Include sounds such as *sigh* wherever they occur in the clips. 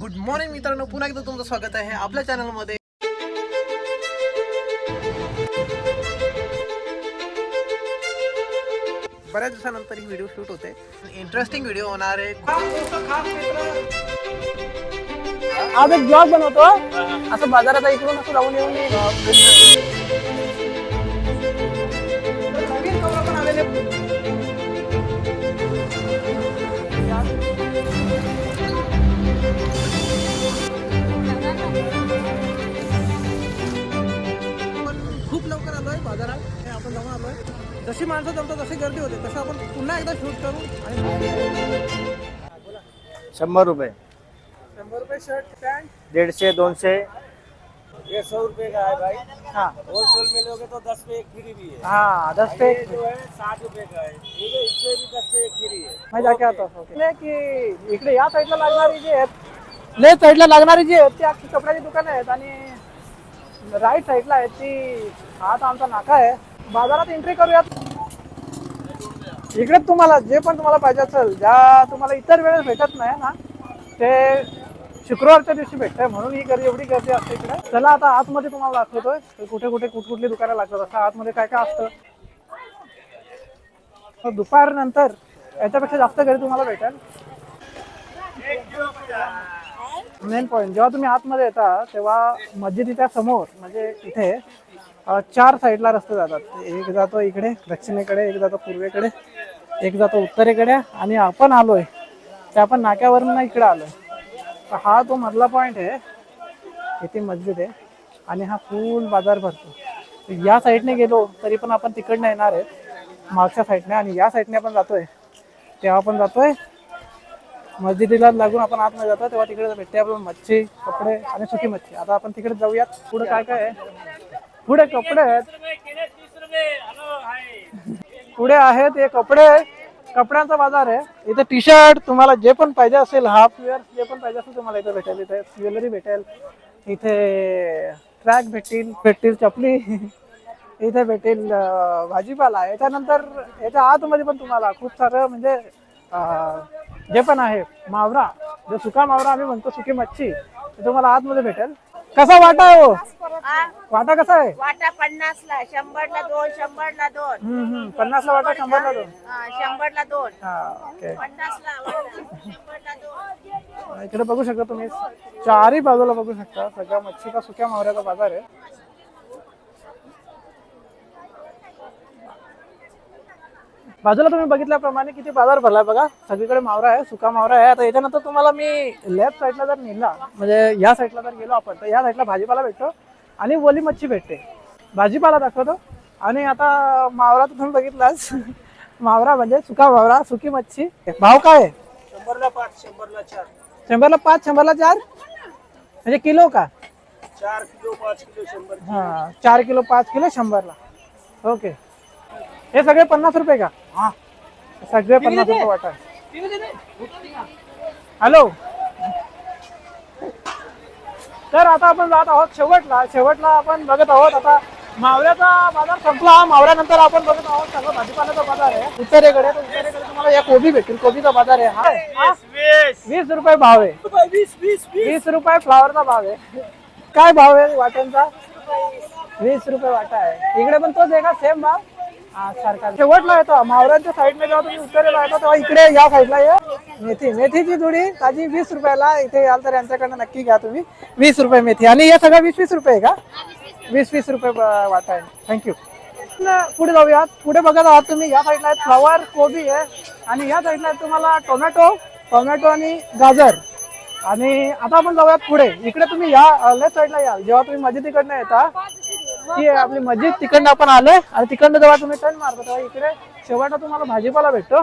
Good morning मित्रांनो. पुन्हा एकदा तुमचं स्वागत आहे आपल्या चॅनलमध्ये बऱ्याच दिवसानंतर ही व्हिडिओ शूट होते. इंटरेस्टिंग व्हिडिओ होणार आहे. आज एक ब्लॉग बनवतो असं बाजारात इकडून असं जाऊन येऊन जशी जमतात तशी गर्दी होते. तसं आपण पुन्हा एकदा शूट करू आणि शंभर रुपये. शंभर रुपये शर्ट पॅन्ट दीडशे दोनशे. ये सौ रुपए का है भाई? हा. होलसेल में लोगे तो दस पे एक फ्री भी है. हा दस पे ये जो है साठ रुपए का है. ठीक है इससे भी दस पे एक फ्री है. हूँ. की इकडे या साईडला लागणारी जी आहेत. लेफ्ट साईडला लागणारी जी आहेत ती अख्खी कपड्याची दुकानं आहेत आणि राईट साईडला आहेत ती. हा आमचा नाका आहे. बाजारात एंट्री करूयात. इकडे तुम्हाला जे पण तुम्हाला पाहिजे असेल ज्या तुम्हाला इतर वेळेस भेटत नाही ना ते शुक्रवारच्या दिवशी भेटतंय. म्हणून ही गर्दी एवढी गर्दी असते इकडे. चला आता आतमध्ये तुम्हाला दाखवतोय. कुठे कुठे कुठकुठली दुकानं लागतात. असं आतमध्ये काय काय असतं? तर दुपारनंतर याच्यापेक्षा जास्त गर्दी तुम्हाला भेटेल. मेन पॉईंट जेव्हा तुम्ही आतमध्ये येता तेव्हा मस्जिदीच्या समोर म्हणजे इथे चार साईडला रस्ते जातात. एक जातो इकडे दक्षिणेकडे एक जातो पूर्वेकडे. एक जातो उत्तरेकडे आणि आपण आलोय. ते आपण नाक्यावरून इकडे आलोय. तर हा तो मधला पॉईंट आहे इथे मस्जिद आहे आणि हा फुल बाजार भरतो. या साईडने गेलो तरी पण आपण तिकडनं येणार आहे मागच्या साईडने आणि या साईडने आपण जातोय. तेव्हा आपण जातोय मस्जिदीला लागून आपण आतमध्ये जातो तेव्हा तिकडे भेटते आपण मच्छी कपडे आणि सुकी मच्छी. आता आपण तिकडे जाऊयात. पुढे काय काय आहे? पुढे कपडे आहेत. पुढे आहेत हे कपडे कपड्यांचा बाजार आहे. इथे टी शर्ट तुम्हाला जे पण पाहिजे असेल हाफ वेअर जे पण पाहिजे असेल तुम्हाला इथे भेटेल. इथे ज्वेलरी भेटेल. इथे ट्रॅक भेटतील भेटतील चपली. *laughs* इथे भेटेल भाजीपाला. याच्यानंतर याच्या आतमध्ये पण तुम्हाला खूप सारं म्हणजे जे पण आहे मावरा. जो सुका मावरा आम्ही म्हणतो सुकी मच्छी ते तुम्हाला आतमध्ये भेटेल. कसा वाटा आहे हो? आ, वाटा कसा आहे? वाटा पन्नास ला शंभर ला दोन शंभर ला दोन. हम्म, हम्म. पन्नासला वाटा शंभरला दोन. शंभर ला दोन. हा ओके. पन्नास ला वाटा शंभर ला दोन. इकडे बघू शकता तुम्ही. चारही बाजूला बघू शकता. सगळ्या मच्छीचा सुक्या मावऱ्याचा बाजार आहे. बाजूला तुम्ही बघितल्याप्रमाणे किती बाजार भरलाय बघा. सगळीकडे मावरा आहे सुका मावरा आहे. आता याच्यानंतर तुम्हाला मी लेफ्ट साईडला जर नेला म्हणजे या साईडला जर गेलो आपण तर या साईडला भाजीपाला भेटतो आणि ओली मच्छी भेटते. भाजीपाला दाखवतो. आणि आता मावरा तर तुम्ही बघितलाच. *laughs* मावरा म्हणजे सुका मावरा सुकी मच्छी. भाव काय आहे? शंबर ला पाच शंबर ला चार. शंभरला पाच शंभरला चार? म्हणजे किलो का? चार किलो पाच किलो शंबर हा चार किलो पाच किलो शंभरला. ओके. हे सगळे पन्नास रुपये का? सगळे पन्नास रुपये वाटा. हॅलो. तर आता आपण जात आहोत शेवटला. शेवटला आपण बघत आहोत आता मावळ्याचा बाजार संपला. मावळ्यानंतर आपण बघत आहोत सगळं भाजीपाल्याचा बाजार आहे. उत्तरेकडे तर उत्तरेकडे तुम्हाला या कोबी भेटतील कोबीचा बाजार आहे हा? वीस रुपये भाव आहे. वीस रुपये फ्लावरचा भाव आहे. काय भाव आहे वाट्यांचा? वीस रुपये. वाटा आहे. इकडे पण तोच आहे का? सेम भाव? हा शेवटला येतो. मावळ्यांच्या साईडने जेव्हा तुम्ही उत्तरेला येतो तेव्हा इकडे या साईडला ये. मेथी मेथीची जुडी ताजी वीस रुपयाला इथे याल तर यांच्याकडनं नक्की घ्या तुम्ही. वीस रुपये मेथी. आणि हे सगळं वीस वीस रुपये का? वीस वीस रुपये ब- वाटा आहे. थँक्यू पुढे जाऊयात पुढे बघत आहात तुम्ही. या साईडला आहेत फ्लॉवर कोबी आहे. आणि या साईडला आहेत तुम्हाला टोमॅटो टोमॅटो आणि गाजर. आणि आता आपण जाऊयात पुढे. इकडे तुम्ही या लेफ्ट साईडला याल. जेव्हा तुम्ही मस्जिदीकडनं येता ती आपली मस्जिद. तिकडनं आपण आलोय. आणि तिकडनं जेव्हा तुम्ही टर्न मारता तेव्हा इकडे. शेवटला तुम्हाला भाजीपाला भेटतो.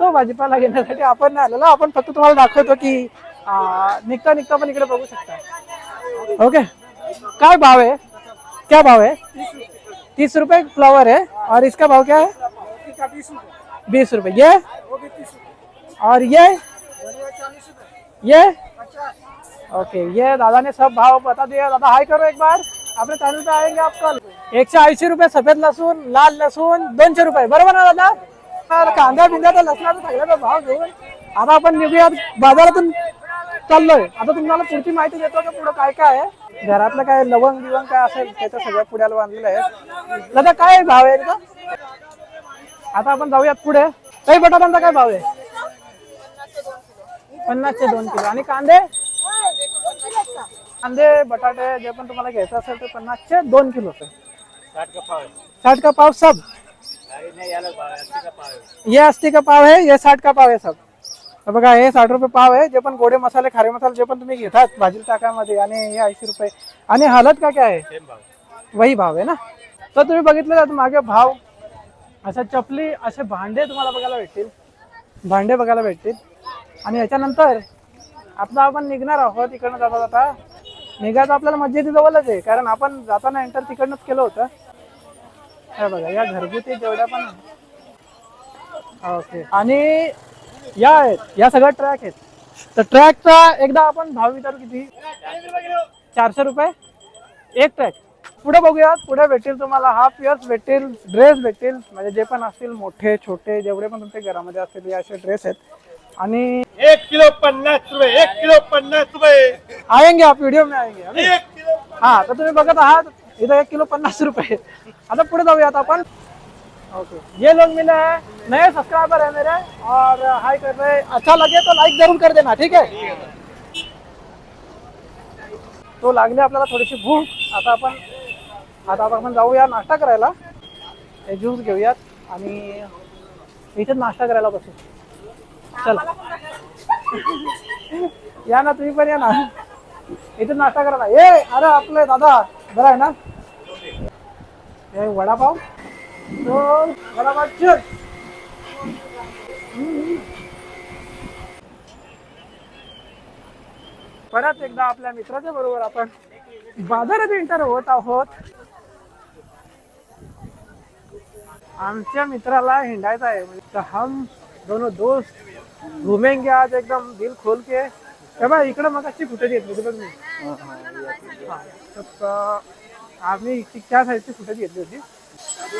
तो भाजीपाला घेण्यासाठी आपण नाही आलेलो. आपण फक्त तुम्हाला दाखवतो की अं, निघता निघता पण इकडे बघू शकता. ओके? काय भाव है क्या भाव है तीस रुपये फ्लावर है और इसका भाव क्या है बीस रुपए ये? और ये? ये? ओके ये दादा ने सब भाव बता दिया. दादा हाई करो एक बार. आपले चैनल पे आएंगे आप कल. एकशे ऐंशी रुपये सफेद लसूण लाल लसूण दोनशे रुपये. बरोबर ना दादा? तर कांदा बिंदा तर लसणाचा सगळ्याचा भाव घेऊन आता आपण निघूयात बाजारातून चाललोय. आता तुम्हाला पुढची माहिती देतो का पुढे काय काय आहे? घरातलं काय लवंग बिवंग काय असेल त्याच्या सगळ्या पुड्याला बांधलेलं आहे. दादा काय भाव आहे का आता आपण जाऊयात पुढे. काही बटाट्यांचा काय भाव आहे? पन्नासचे दोन किलो. आणि कांदे? कांदे बटाटे जे पण तुम्हाला घ्यायचं असेल ते पन्नासचे दोन किलो साठ का पाव? है साठ का पाव सब? है अस्सी का पाव है ये अस्सी का पाव है ये साठ का पाव आहे सब. बघा हे साठ रुपये पाव आहे जे पण गोडे मसाले खारे मसाले जे पण तुम्ही घेतात भाजी टाकामध्ये आणि हे ऐंशी रुपये. आणि हलत का काय आहे? वही भाव आहे ना? तर तुम्ही बघितलं जात मागे भाव अशा चपली असे भांडे तुम्हाला बघायला भेटतील. भांडे बघायला भेटतील. आणि याच्यानंतर आता आपण निघणार आहोत इकडनं जाता जाता निघायचं आपल्याला मस्जिदी जवळच आहे कारण आपण जाताना एंटर तिकडनंच केलं होतं. हे बघा या घरगुती जेवढ्या पण ओके. आणि या आहेत या सगळ्या ट्रॅक आहेत. तर ट्रॅकचा एकदा आपण भाव विचारू किती? चारशे रुपये? एक ट्रॅक पुढे बघूयात पुढे भेटतील तुम्हाला हाफ इयर्स भेटतील ड्रेस भेटतील म्हणजे जे पण असतील मोठे छोटे जेवढे पण तुमच्या घरामध्ये असतील हे असे ड्रेस आहेत. आणि किलो पन्नास रुपए एक किलो पन्नास रुपए आएंगे आप व्हिडिओ में आएंगे अभी। एक किलो हाँ तर तुम्ही बघत आहात इथं एक किलो पन्नास रुपये. आता पुढे जाऊयात आपण. ओके ये लोग मिले हैं नए सब्सक्राइबर है मेरे और हाई कर रहे अच्छा लगे तो लाइक जरूर कर देना ठीक है? तो लागले आपल्याला थोडीशी भूक. आता आपण आता आपण जाऊया नाश्ता करायला. हे ज्यूस घेऊयात आणि इथेच नाश्ता करायला बसू. चला. या ना तुम्ही पण या ना. इथे नाश्ता करायला ए अरे आपलं दादा. बरं आहे ना. हे वडापाव. हो, वडापाव चल. परत एकदा आपल्या मित्राच्या बरोबर आपण बाजारात एंटर होत आहोत. आमच्या मित्राला हिंडायचं आहे. म्हणजे हम दोन दोस्त घुमेंगे आज एकदम दिल खोल के. हे बघा इकडे मग अशी फुटेज घेतली होती बघ मी. हा, तर, आम्ही त्या साईडची फुटेज घेतली होती?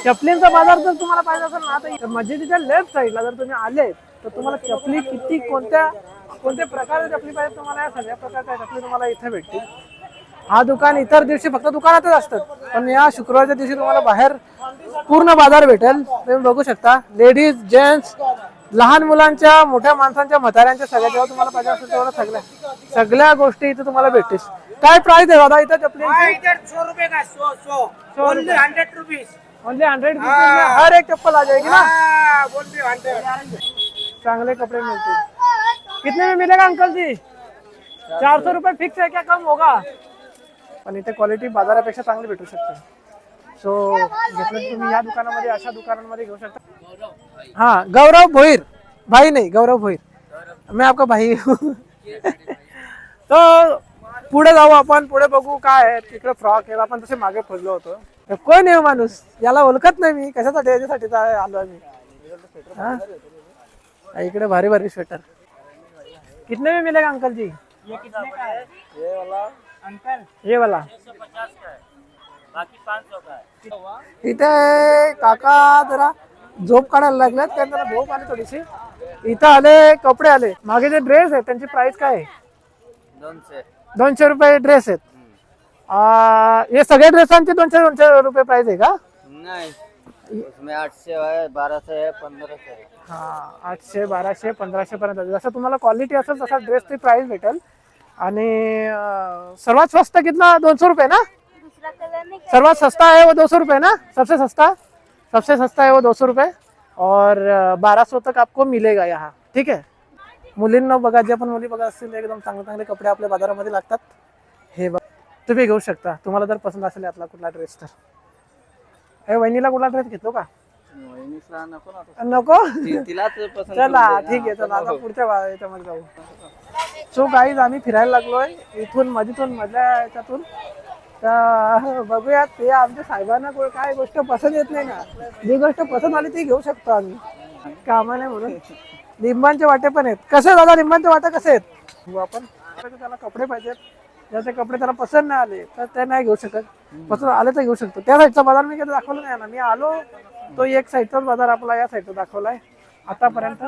चपलींचा बाजार जर तुम्हाला पाहिजे असेल ना तर मस्जिदीच्या लेफ्ट साईडला जर तुम्ही आले तर तुम्हाला चपली किती कोणत्या कोणत्या प्रकारच्या चपली पाहिजे तुम्हाला या सगळ्या प्रकारच्या चपली तुम्हाला इथे भेटतील. हा दुकान इतर दिवशी फक्त दुकानातच असतात पण या शुक्रवारच्या दिवशी तुम्हाला बाहेर पूर्ण बाजार भेटेल. तुम्ही बघू शकता लेडीज जेंट्स लहान मुलांच्या मोठ्या माणसांच्या म्हाताऱ्यांच्या सगळ्या जेव्हा तुम्हाला पाहिजे असेल तेवढ्या सगळ्या सगळ्या गोष्टी इथे तुम्हाला भेटतील. काय प्राइस आहे दादा इथं चपली हंड्रेड रुपीज ओनली हंड्रेड हर एक चप्पल आ जाएगी ना? चांगले कपड़े मिलते कितने में मिलेगा अंकल जी? चार सौ रुपये फिक्स है क्या? कम होगा? पण इथे क्वालिटी बाजारापेक्षा चांगली भेटू शकते. सो घेतलं तुम्ही या दुकानामध्ये अशा दुकानांमध्ये घेऊ शकता. हां गौरव भोईर. भाई नाही गौरव भोईर. मी आपका भाई. तो पुढे जाऊ आपण पुढे बघू काय आहे. तिकडे फ्रॉक आहे. आपण तसे मागे फसलो होतो. तर कोण आहे हो माणूस? याला ओळखत नाही मी. कशासाठी याच्यासाठी तर आलो मी हा? इकडे भारी भारी स्वेटर कितने में मिलेगा अंकल जी ये कितने का है ये वाला. अंकल ये वाला. इथे काका जरा झोप काढायला लागल्यात कारण जरा झोप आली थोडीशी. इथं आले कपडे आले. मागे जे ड्रेस आहेत त्यांची प्राइस काय आहे? दोन से दोनशे रुपये ड्रेस आहेत. आ, हे सगळ्या ड्रेसांचे दोनशे दोनशे रुपये प्राइस आहे का? नहीं. उसमें आठ से है बारह से है पंद्रह से है हा आठशे बाराशे पंधराशे पर्यंत. जसं तुम्हाला क्वालिटी असेल तसा ड्रेसची प्राइस भेटेल. आणि अं, सर्वात स्वस्त कितना? दोनशे रुपये ना? सर्वात सस्ता है वो दो सौ रुपये ना? सबसे सस्ता? सबसे सस्ता है वो दो सौ रुपये और बारह सौ तक आपको मिलेगा यहाँ। ठीक है? मुलींना बघा जे पण मुली बघा असतील एकदम चांगले चांगले कपडे आपल्या बाजारामध्ये लागतात. हे बघ. तुम्ही घेऊ शकता. तुम्हाला जर पसंत असेल यातला कुठला ड्रेस तर. हे वहिनीला कुठला ड्रेस घेतो का? नको चला ठीक आहे चला आता पुढच्या बा- याच्यामध्ये जाऊ. सो गाईज आम्ही फिरायला लागलोय. इथून मधीतून मधल्या याच्यातून. तर बघूयात ते आमच्या साहेबांना काय गोष्ट पसंत येत नाही ना. जी गोष्ट पसंत आली ती घेऊ शकतो आम्ही. कामा नाही म्हणून. लिंबांचे वाटे पण आहेत. कसे दादा लिंबांचे वाटे कसे आहेत? आपण. त्याला कपडे पाहिजेत. ज्याचे कपडे त्याला पसंत नाही आले तर ते नाही घेऊ शकत. पसंत आले तर घेऊ शकतो. त्या साईडचा बाजार मी कधी दाखवला नाही ना. मी आलो तो एक साईडचाच बाजार आपला या साईडचा दाखवलाय. आतापर्यंत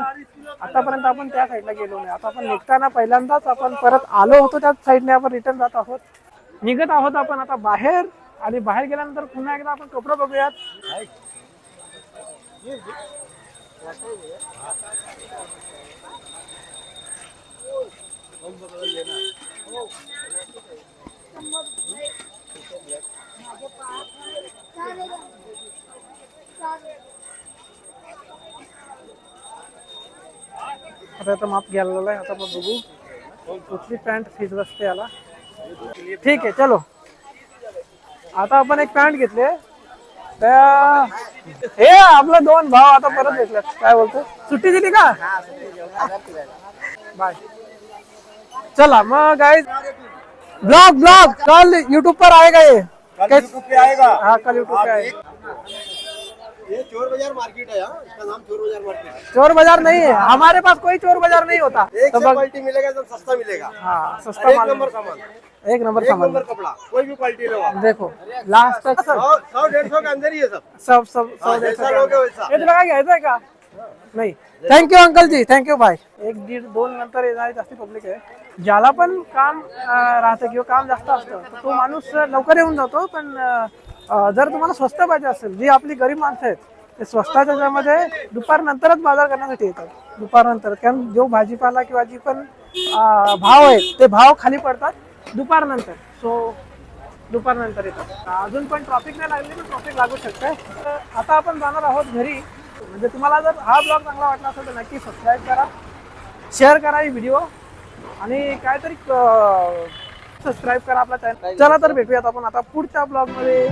आतापर्यंत आपण त्या साईडला गेलो नाही. आता आपण निघताना पहिल्यांदाच आपण परत आलो होतो त्याच साईडने. आपण रिटर्न जात आहोत. निघत आहोत आपण आता बाहेर आणि बाहेर गेल्यानंतर पुन्हा एकदा आपण कपडे बघूयात. आता आता माप घ्यायला आहे आता मग बघू. कुठली पॅन्ट फिज बसते याला? ठीक आहे चलो। आता आपण एक पॅन्ट घेतले त्या हे आपलं दोन भाव आता परत भेटले काय बोलतो सुट्टी दिली का? बाय चला मग गाइस ब्लॉग ब्लॉग कल यूट्यूब पर आएगा ये. कल यूट्यूब पे आएगा. हाँ कल यूट्यूब पे आएगा. ये चोर बाज़ार मार्केट है यहाँ इसका नाम चोर बाज़ार मार्केट है। चोर बाज़ार नहीं है। हमारे पास कोई चोर बाज़ार नहीं होता। एक तो बग- मिलेगा एकदम सस्ता मिलेगा। हाँ सस्ता नंबर सामान। एक नंबर एक सामान नंबर कपड़ा कोई भी क्वालिटी देखो लास्ट तक सब सौ सौ डेढ़ सौ के अंदर ही है सब। सब सब सब जैसा लोगे वैसा। हे तुला काय घ्यायचंय का नाही। Thank you uncle ji thank you bye एक दीड दोन नंतर येणारी जास्ती पब्लिक आहे. ज्याला पण काम राहतं किंवा काम जास्त असतं तो माणूस लवकर येऊन जातो पण जर तुम्हाला स्वस्त पाहिजे असेल जी आपली गरीब माणसं आहेत ते स्वस्ताच्या त्याच्यामध्ये दुपारनंतरच बाजार करण्यासाठी येतात. दुपारनंतर कारण जो भाजीपाला किंवा जी पण भाव आहेत ते भाव खाली पडतात. दुपारनंतर. सो दुपारनंतर येतात अजून पण ट्रॉफिक नाही लागली पण ट्रॉफिक लागू शकते तर आता आपण जाणार आहोत घरी. म्हणजे तुम्हाला जर हा ब्लॉग चांगला वाटला असेल तर नक्की सबस्क्राईब करा शेअर करा ही व्हिडिओ आणि काहीतरी सबस्क्राईब करा आपला चॅनल चला तर भेटूयात आपण आता पुढच्या ब्लॉगमध्ये